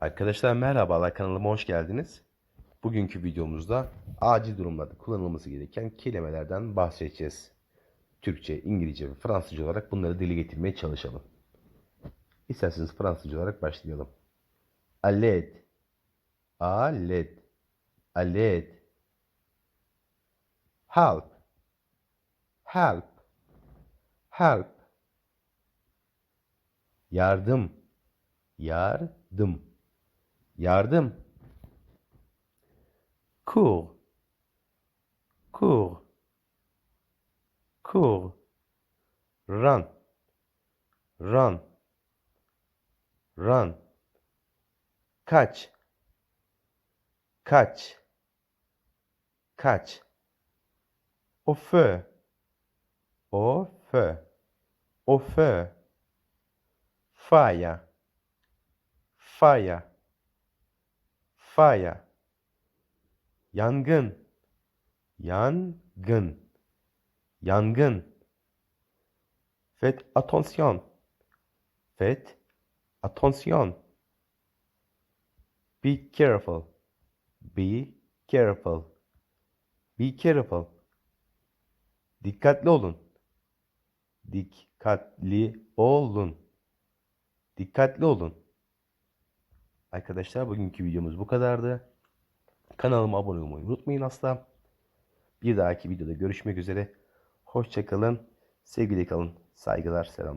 Arkadaşlar merhabalar kanalıma hoş geldiniz. Bugünkü videomuzda acil durumlarda kullanılması gereken kelimelerden bahsedeceğiz. Türkçe, İngilizce ve Fransızca olarak bunları dile getirmeye çalışalım. İsterseniz Fransızca olarak başlayalım. Aled, aled, aled. Help, help, help. Yardım, yardım. Yardım. Cours. Cours. Cours. Run. Run. Run. Kaç. Kaç. Kaç. Au feu. Au feu. Au feu. Fire. Fire. Fire. Yangın. Yangın. Yangın. Faites attention. Faites attention. Be careful. Be careful. Be careful. Dikkatli olun. Dikkatli olun. Dikkatli olun. Arkadaşlar bugünkü videomuz bu kadardı. Kanalıma abone olmayı unutmayın asla. Bir dahaki videoda görüşmek üzere. Hoşçakalın. Sevgili kalın. Saygılar, selamlar.